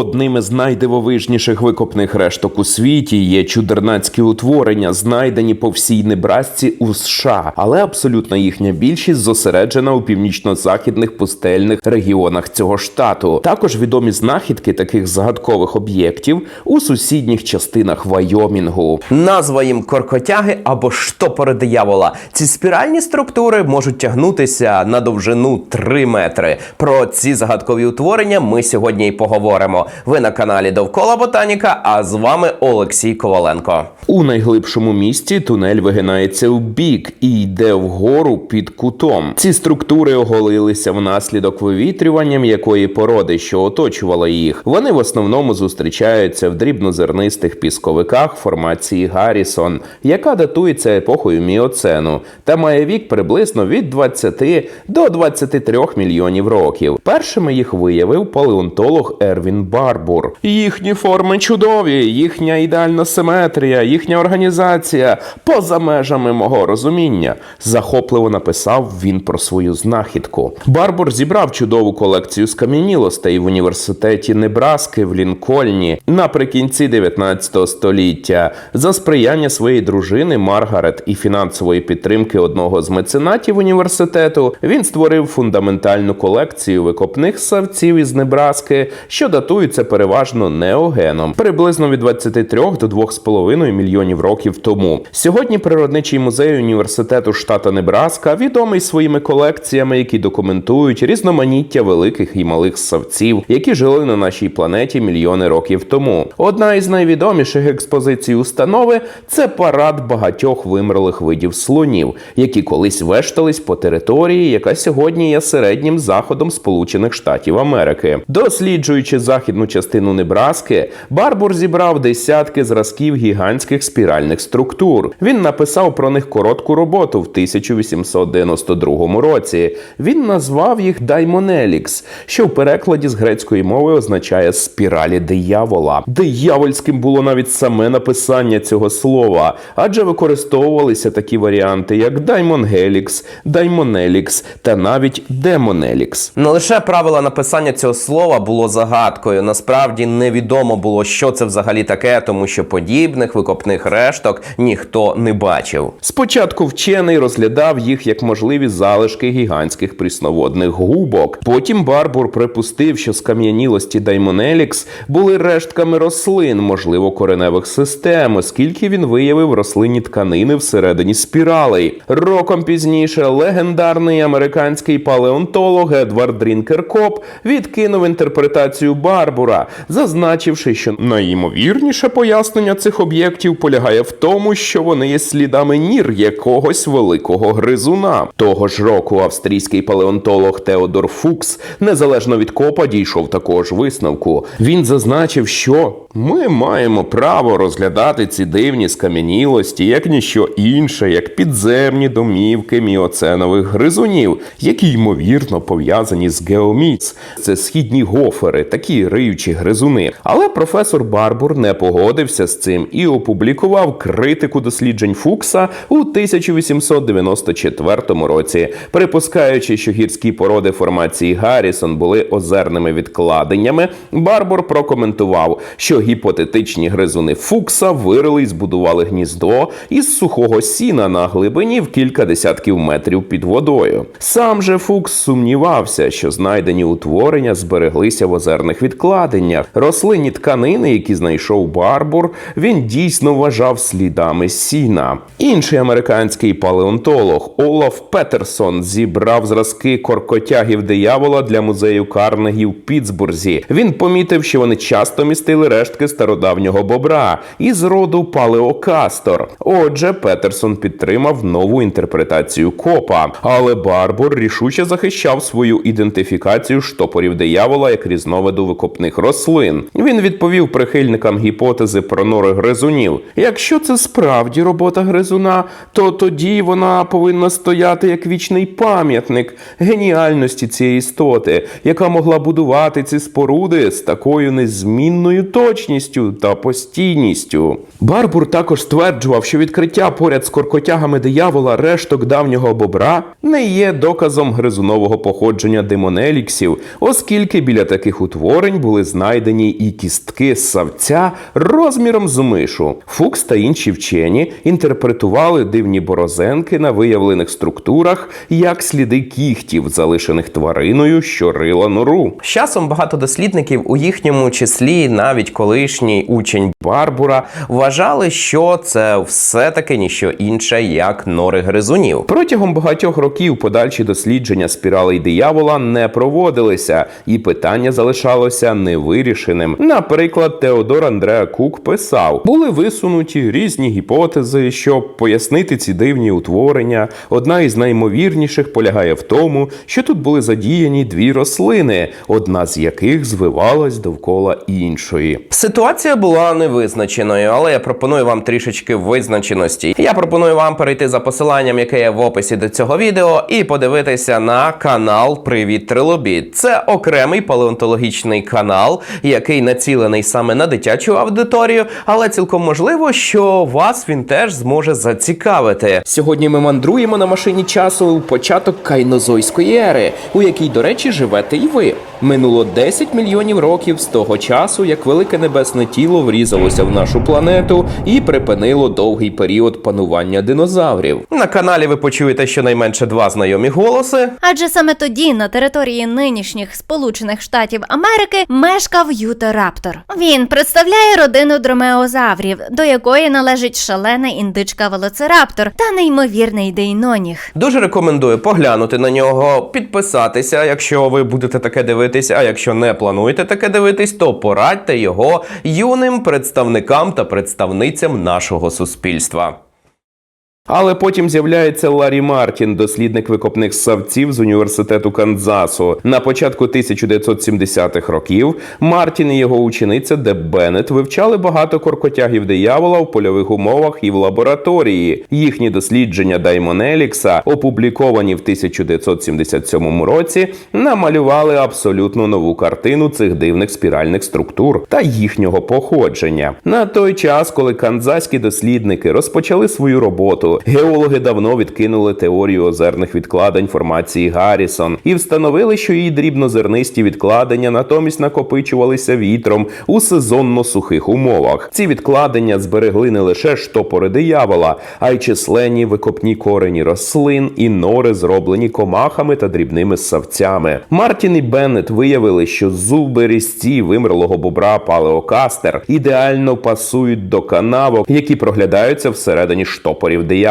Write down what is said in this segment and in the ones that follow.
Одним із найдивовижніших викопних решток у світі є чудернацькі утворення, знайдені по всій Небрасці у США, але абсолютна їхня більшість зосереджена у північно-західних пустельних регіонах цього штату. Також відомі знахідки таких загадкових об'єктів у сусідніх частинах Вайомінгу. Назва їм коркотяги або штопори диявола. Ці спіральні структури можуть тягнутися на довжину 3 метри. Про ці загадкові утворення ми сьогодні і поговоримо. Ви на каналі Довкола Ботаніка, а з вами Олексій Коваленко. У найглибшому місці тунель вигинається в бік і йде вгору під кутом. Ці структури оголилися внаслідок вивітрювання м'якої породи, що оточувала їх. Вони в основному зустрічаються в дрібнозернистих пісковиках формації Гаррісон, яка датується епохою міоцену та має вік приблизно від 20 до 23 мільйонів років. Першими їх виявив палеонтолог Ервін Барбур. Їхні форми чудові, їхня ідеальна симетрія, їхня організація поза межами мого розуміння. Захопливо написав він про свою знахідку. Барбур зібрав чудову колекцію скам'янілостей в університеті Небраски в Лінкольні наприкінці 19 століття за сприяння своєї дружини Маргарет і фінансової підтримки одного з меценатів університету. Він створив фундаментальну колекцію викопних савців із Небраски, що датуються переважно неогеном, приблизно від 23 до 2,5 мільйонів років тому. Сьогодні природничий музей університету штата Небраска відомий своїми колекціями, які документують різноманіття великих і малих савців, які жили на нашій планеті мільйони років тому. Одна із найвідоміших експозицій установи це парад багатьох вимерлих видів слонів, які колись вештались по території, яка сьогодні є середнім заходом Сполучених Штатів Америки. Досліджуючи західну частину Небраски, Барбур зібрав десятки зразків гігантських спіральних структур. Він написав про них коротку роботу в 1892 році. Він назвав їх Даймонелікс, що в перекладі з грецької мови означає спіралі диявола. Диявольським було навіть саме написання цього слова, адже використовувалися такі варіанти, як Даймонгелікс, Даймонелікс та навіть Демонелікс. Не лише правила написання цього слова було загадкою. Насправді невідомо було, що це взагалі таке, тому що подібних викопних решток ніхто не бачив. Спочатку вчений розглядав їх як можливі залишки гігантських прісноводних губок. Потім Барбур припустив, що скам'янілості Даймонелікс були рештками рослин, можливо, кореневих систем, оскільки він виявив рослинні тканини всередині спіралей. Роком пізніше легендарний американський палеонтолог Едвард Дрінкер Коп відкинув інтерпретацію Барбура, зазначивши, що найімовірніше пояснення цих об'єктів полягає в тому, що вони є слідами нір якогось великого гризуна. Того ж року австрійський палеонтолог Теодор Фукс, незалежно від копа, дійшов такого ж висновку. Він зазначив, що ми маємо право розглядати ці дивні скам'янілості як ніщо інше, як підземні домівки міоценових гризунів, які ймовірно пов'язані з геоміц. Це східні гофери, такі риючі гризуни. Але професор Барбур не погодився з цим і опублікував критику досліджень Фукса у 1894 році, припускаючи, що гірські породи формації Гаррісон були озерними відкладеннями. Барбур прокоментував, що гіпотетичні гризуни Фукса вирили і збудували гніздо із сухого сіна на глибині в кілька десятків метрів під водою. Сам же Фукс сумнівався, що знайдені утворення збереглися в озерних відкладеннях. Рослинні тканини, які знайшов Барбур, він дійсно вважав слідами сіна. Інший американський палеонтолог Олаф Петерсон зібрав зразки коркотягів диявола для музею Карнегі в Пітсбурзі. Він помітив, що вони часто містили рештки стародавнього бобра із роду палеокастор. Отже, Петерсон підтримав нову інтерпретацію копа, але Барбур рішуче захищав свою ідентифікацію штопорів диявола як різновиду викопних рослин. Він відповів прихильникам гіпотези про нори гризунів. Якщо це справді робота гризуна, то тоді вона повинна стояти як вічний пам'ятник геніальності цієї істоти, яка могла будувати ці споруди з такою незмінною точністю точністю та постійністю. Барбур також стверджував, що відкриття поряд з коркотягами диявола решток давнього бобра не є доказом гризунового походження демонеліксів, оскільки біля таких утворень були знайдені і кістки ссавця розміром з мишу. Фукс та інші вчені інтерпретували дивні борозенки на виявлених структурах як сліди кігтів, залишених твариною, що рила нору. З часом багато дослідників, у їхньому числі навіть колишній учень Барбура, вважали, що це все-таки ніщо інше, як нори гризунів. Протягом багатьох років подальші дослідження спіралей диявола не проводилися, і питання залишалося невирішеним. Наприклад, Теодор Андреа Кук писав: були висунуті різні гіпотези, щоб пояснити ці дивні утворення. Одна із наймовірніших полягає в тому, що тут були задіяні дві рослини, одна з яких звивалась довкола іншої. Ситуація була невизначеною, але я пропоную вам трішечки визначеності. Я пропоную вам перейти за посиланням, яке є в описі до цього відео, і подивитися на канал Привіт Трилобіт. Це окремий палеонтологічний канал, який націлений саме на дитячу аудиторію, але цілком можливо, що вас він теж зможе зацікавити. Сьогодні ми мандруємо на машині часу у початок кайнозойської ери, у якій, до речі, живете і ви. Минуло 10 мільйонів років з того часу, як велике небесне тіло врізалося в нашу планету і припинило довгий період панування динозаврів. На каналі ви почуєте щонайменше два знайомі голоси. Адже саме тоді на території нинішніх Сполучених Штатів Америки мешкав Ютараптор. Він представляє родину дромеозаврів, до якої належить шалена індичка Велоцираптор та неймовірний дейноніг. Дуже рекомендую поглянути на нього, підписатися, якщо ви будете таке дивитись. А якщо не плануєте таке дивитись, то порадьте його юним представникам та представницям нашого суспільства. Але потім з'являється Ларі Мартін, дослідник викопних ссавців з університету Канзасу. На початку 1970-х років Мартін і його учениця Деб Беннет вивчали багато коркотягів диявола в польових умовах і в лабораторії. Їхні дослідження Даймонелікса, опубліковані в 1977 році, намалювали абсолютно нову картину цих дивних спіральних структур та їхнього походження. На той час, коли канзаські дослідники розпочали свою роботу, геологи давно відкинули теорію озерних відкладень формації Гаррісон і встановили, що її дрібнозернисті відкладення натомість накопичувалися вітром у сезонно сухих умовах. Ці відкладення зберегли не лише штопори диявола, а й численні викопні корені рослин і нори, зроблені комахами та дрібними ссавцями. Мартін і Беннет виявили, що зуби різці вимерлого бобра палеокастер ідеально пасують до канавок, які проглядаються всередині штопорів диявола.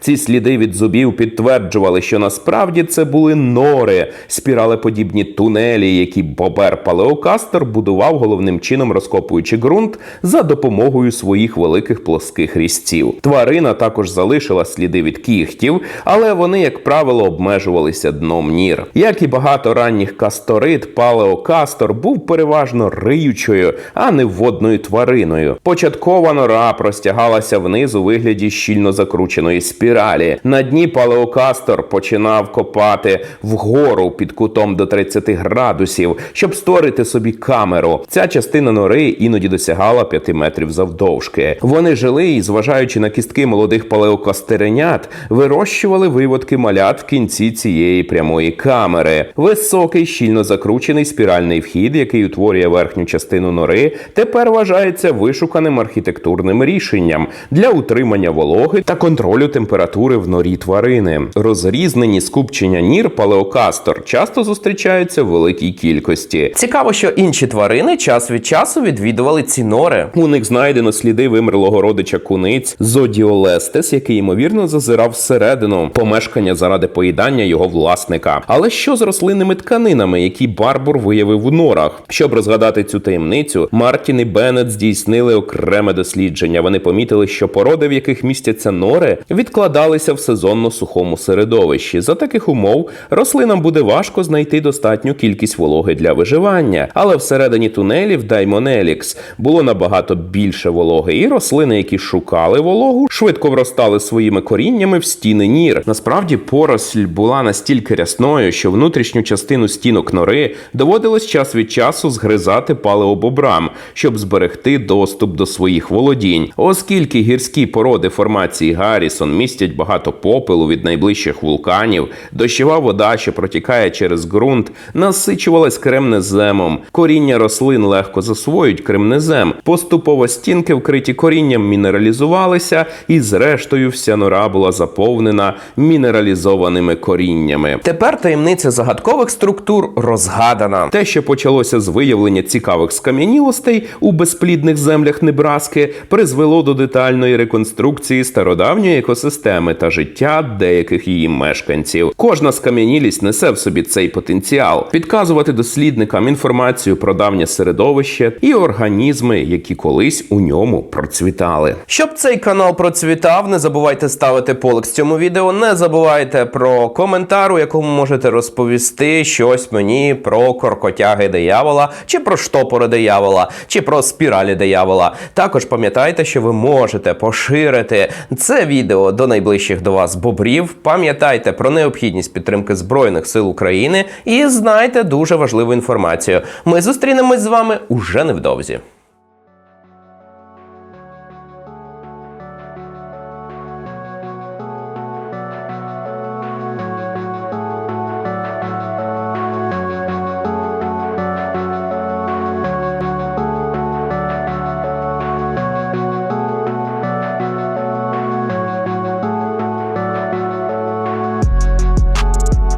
Ці сліди від зубів підтверджували, що насправді це були нори, спіралеподібні тунелі, які бобер палеокастер будував головним чином, розкопуючи ґрунт за допомогою своїх великих плоских різців. Тварина також залишила сліди від кігтів, але вони, як правило, обмежувалися дном нір. Як і багато ранніх касторид, палеокастор був переважно риючою, а не водною твариною. Початкова нора простягалася вниз у вигляді щільно закрученої спіралі. На дні палеокастор починав копати вгору під кутом до 30 градусів, щоб створити собі камеру. Ця частина нори іноді досягала 5 метрів завдовжки. Вони жили і, зважаючи на кістки молодих палеокастеренят, вирощували виводки малят в кінці цієї прямої камери. Високий, щільно закручений спіральний вхід, який утворює верхню частину нори, тепер вважається вишуканим архітектурним рішенням для утримання вологи та контролю температури в норі тварини. Розрізнені скупчення нір палеокастор часто зустрічаються в великій кількості. Цікаво, що інші тварини час від часу відвідували ці нори. У них знайдено сліди вимерлого родича куниць Зодіолестес, який ймовірно зазирав всередину помешкання заради поїдання його власника. Але що з рослинними тканинами, які Барбур виявив у норах? Щоб розгадати цю таємницю, Мартін і Беннет здійснили окреме дослідження. Вони помітили, що породи, в яких містяться нори, спори відкладалися в сезонно сухому середовищі. За таких умов рослинам буде важко знайти достатню кількість вологи для виживання, але всередині тунелів Даймонелікс було набагато більше вологи, і рослини, які шукали вологу, швидко вростали своїми коріннями в стіни нір. Насправді поросль була настільки рясною, що внутрішню частину стінок нори доводилось час від часу згризати палеобобрам, щоб зберегти доступ до своїх володінь. Оскільки гірські породи формації Гаррісон містять багато попелу від найближчих вулканів, дощова вода, що протікає через ґрунт, насичувалась кремнеземом. Коріння рослин легко засвоюють кремнезем. Поступово стінки, вкриті корінням, мінералізувалися, і зрештою вся нора була заповнена мінералізованими коріннями. Тепер таємниця загадкових структур розгадана. Те, що почалося з виявлення цікавих скам'янілостей у безплідних землях Небраски, призвело до детальної реконструкції стародавньої екосистеми та життя деяких її мешканців. Кожна скам'янілість несе в собі цей потенціал підказувати дослідникам інформацію про давнє середовище і організми, які колись у ньому процвітали. Щоб цей канал процвітав, не забувайте ставити полик з цьому відео. Не забувайте про коментар, у якому можете розповісти щось мені про коркотяги диявола, чи про штопори диявола, чи про спіралі диявола. Також пам'ятайте, що ви можете поширити відео до найближчих до вас бобрів. Пам'ятайте про необхідність підтримки Збройних сил України і знайте дуже важливу інформацію. Ми зустрінемось з вами уже невдовзі.